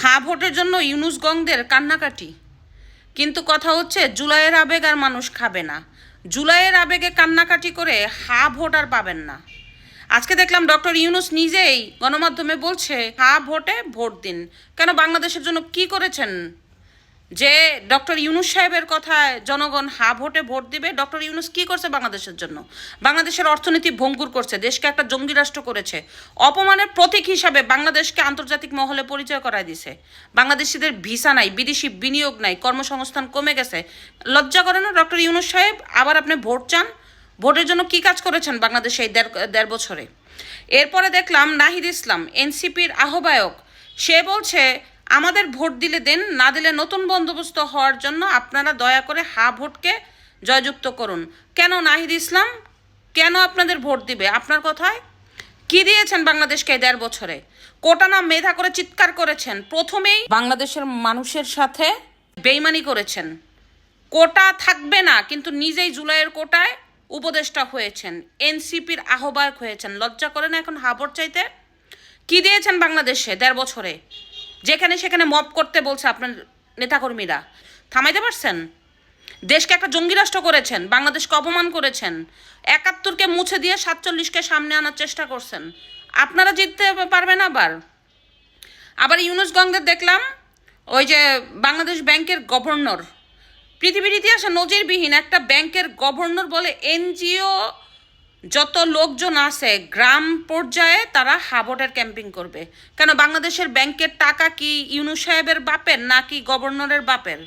হা ভোটের জন্য ইউনুসগংদের কান্নাকাটি। কিন্তু কথা হচ্ছে, জুলাইয়ের আবেগ আর মানুষ খাবে না। জুলাইয়ের আবেগে কান্নাকাটি করে হা ভোট আর পাবেন না। আজকে দেখলাম ডক্টর ইউনুস নিজেই গণমাধ্যমে বলছে, হা ভোটে ভোট দিন। কেন বাংলাদেশের জন্য কি করেছেন যে ডক্টর ইউনুস সাহেবের কথায় জনগণ হা ভোটে ভোট দিবে, ডক্টর ইউনুস কি করছে বাংলাদেশের জন্য? বাংলাদেশের অর্থনীতি ভঙ্গুর করছে, দেশকে একটা জঙ্গি রাষ্ট্র করেছে। অপমানের প্রতীক হিসাবে বাংলাদেশকে আন্তর্জাতিক মহলে পরিচয় করায় দিছে। বাংলাদেশিদের ভিসা নাই, বিদেশি বিনিয়োগ নাই, কর্মসংস্থান কমে গেছে। লজ্জা করে না ডক্টর ইউনুস সাহেব? আবার আপনি ভোট চান? ভোটের জন্য কি কাজ করেছেন বাংলাদেশে এই দেড় দেড় বছরে? এরপরে দেখলাম নাহিদ ইসলাম, এনসিপির আহ্বায়ক, সে বলছে আমাদের ভোট দিলে দেন, না দিলে নতুন বন্দোবস্ত হওয়ার জন্য আপনারা দয়া করে হা ভোটকে জয়যুক্ত করুন। কেন নাহিদ ইসলাম? কেন আপনাদের ভোট দিবে? আপনার কথায় কি দিয়েছেন বাংলাদেশকে দেড় বছরে? কোটা নাম মেধা করে চিৎকার করেছেন। প্রথমেই বাংলাদেশের মানুষের সাথে বেইমানি করেছেন। কোটা থাকবে না, কিন্তু নিজেই জুলাইয়ের কোটায় উপদেষ্টা হয়েছেন। এনসিপির আহ্বায়ক হয়েছেন। লজ্জা করে না এখন হাবর চাইতে? কি দিয়েছেন বাংলাদেশে দেড় বছরে? যেখানে সেখানে মব করতে বলছে আপনার নেতাকর্মীরা। থামাইতে পারছেন? দেশকে একটা জঙ্গি রাষ্ট্র করেছেন, বাংলাদেশকে অপমান করেছেন, একাত্তরকে মুছে দিয়ে সাতচল্লিশকে সামনে আনার চেষ্টা করছেন। আপনারা জিততে পারবেন আবার। আবার ইউনুস গঙ্গের দেখলাম, ওই যে বাংলাদেশ ব্যাংকের গভর্নর, পৃথিবীর ইতিহাসে নজিরবিহীন একটা ব্যাংকের গভর্নর বলে এনজিও যত লোকজন আছে, গ্রাম পর্যায়ে তারা হাবটের ক্যাম্পিং করবে। কেন, বাংলাদেশের ব্যাংকের টাকা কি ইউনুস সাহেবের বাপের নাকি গভর্নরের বাপের?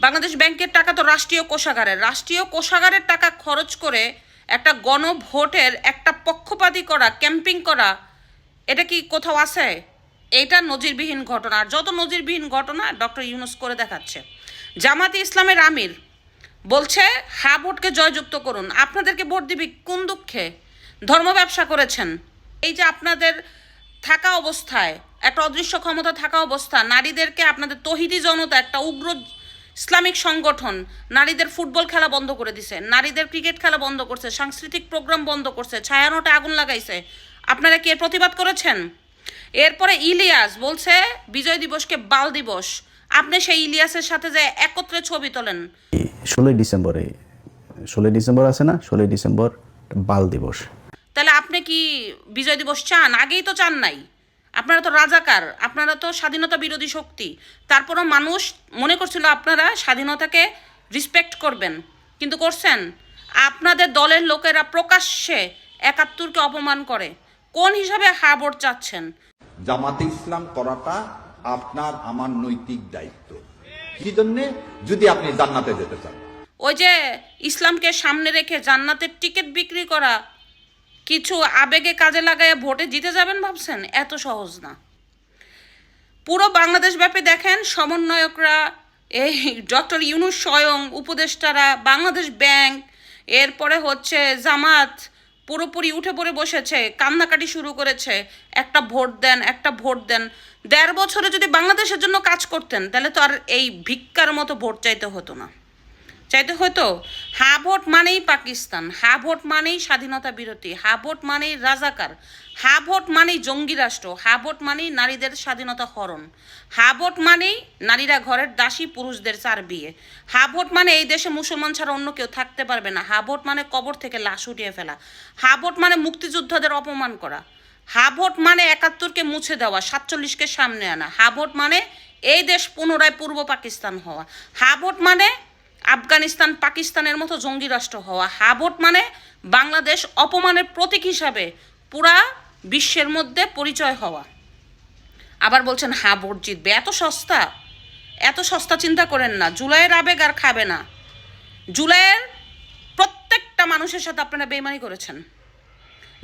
বাংলাদেশ ব্যাংকের টাকা তো রাষ্ট্রীয় কোষাগারের। রাষ্ট্রীয় কোষাগারের টাকা খরচ করে একটা গণভোটের একটা পক্ষপাতী করা ক্যাম্পিং করা, এটা কি কোথাও আছে? এইটা নজিরবিহীন ঘটনা। আর যত নজিরবিহীন ঘটনা, ডক্টর ইউনুস করে দেখাচ্ছে। জামাতে ইসলামের আমির বলছে, হা ভোটকে জয়যুক্ত করুন। আপনাদেরকে ভোট দিবি কোন দুঃখে? ধর্ম ব্যবসা করেছেন। এই যে আপনাদের থাকা অবস্থায়, একটা অদৃশ্য ক্ষমতা থাকা অবস্থা, নারীদেরকে আপনাদের তহিদি জনতা, একটা উগ্র ইসলামিক সংগঠন, নারীদের ফুটবল খেলা বন্ধ করে দিছে, নারীদের ক্রিকেট খেলা বন্ধ করছে, সাংস্কৃতিক প্রোগ্রাম বন্ধ করছে, ছায়ানোটে আগুন লাগাইছে। আপনারা কি এর প্রতিবাদ করেছেন? এরপরে ইলিয়াস বলছে, বিজয় দিবসকে বাল দিবস। আপনি সেই ইলিয়াসের সাথে যে একত্রে ছবি তোলেন। ষোলোই ডিসেম্বরে ষোলোই ডিসেম্বর আছে না? ষোলোই ডিসেম্বর বাল দিবস। তাহলে আপনি কি বিজয় দিবস চান? আগেই তো চান নাই। আপনারা তো রাজাকার আপনারা তো স্বাধীনতা বিরোধী শক্তি। তারপরও মানুষ মনে করছিল আপনারা স্বাধীনতাকে রিসপেক্ট করবেন। কিন্তু করছেন? আপনাদের দলের লোকেরা প্রকাশ্যে একাত্তরকে অপমান করে। কোন হিসাবে হা ভোট চাচ্ছেন? জামাতে ইসলাম করাটা আপনার আমার নৈতিক দায়িত্ব। কি জন্যে যদি আপনি জান্নাতে যেতে চান। ওই যে ইসলামকে সামনে রেখে জান্নাতের টিকিট বিক্রি করা, কিছু আবেগে কাজে লাগায় ভোটে জিতে যাবেন ভাবছেন? এত সহজ না। পুরো বাংলাদেশ ব্যাপী দেখেন, সমন্বয়করা, এই ডক্টর ইউনুস স্বয়ং উপদেষ্টারা, বাংলাদেশ ব্যাংক, এরপরে হচ্ছে জামাত পুরোপুরি উঠে পড়ে বসেছে, কান্নাকাটি শুরু করেছে। একটা ভোট দেন, একটা ভোট দেন। দেড় বছরে যদি বাংলাদেশের জন্য কাজ করতেন, তাহলে তো আর এই ভিক্ষার মতো ভোট চাইতে হতো না। চাইতে হতো হা ভোট মানেই পাকিস্তান হা ভোট মানেই স্বাধীনতা বিরতি হা ভোট মানেই রাজাকার হা ভোট মানেই জঙ্গি রাষ্ট্র হা ভোট মানেই নারীদের স্বাধীনতা হরণ হা ভোট মানেই নারীরা ঘরের দাসী পুরুষদের চার বিয়ে হা ভোট মানে এই দেশে মুসলমান ছাড়া অন্য কেউ থাকতে পারবে না হা ভোট মানে কবর থেকে লাশ উঠিয়ে ফেলা হা ভোট মানে মুক্তিযোদ্ধাদের অপমান করা হা ভোট মানে একাত্তরকে মুছে দেওয়া সাতচল্লিশকে সামনে আনা হা ভোট মানে এই দেশ পুনরায় পূর্ব পাকিস্তান হওয়া হা ভোট মানে আফগানিস্তান পাকিস্তানের মতো জঙ্গি রাষ্ট্র হওয়া হাবট মানে বাংলাদেশ অপমানের প্রতীক হিসাবে পুরা বিশ্বের মধ্যে পরিচয় হওয়া। আবার বলছেন হা ভোট জিতবে। এত সস্তা এত সস্তা চিন্তা করেন না। জুলাইয়ের আবেগ আর খাবে না। জুলাইয়ের প্রত্যেকটা মানুষের সাথে আপনারা বেইমানি করেছেন।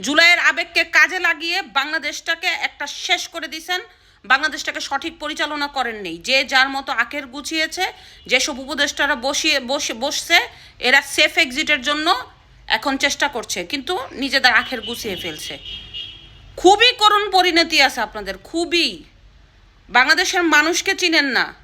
জুলাইয়ের আবেগকে কাজে লাগিয়ে বাংলাদেশটাকে একটা শেষ করে দিয়েছেন। বাংলাদেশটাকে সঠিক পরিচালনা করেননি যে যার মতো আখের গুছিয়েছে, যেসব উপদেষ্টারা বসিয়ে, বসে, বসছে, এরা সেফ এক্সিটের জন্য এখন চেষ্টা করছে, কিন্তু নিজেদের আখের গুছিয়ে ফেলছে। খুবই করুণ পরিণতি আছে আপনাদের, খুবই। বাংলাদেশের মানুষকে চিনেন না।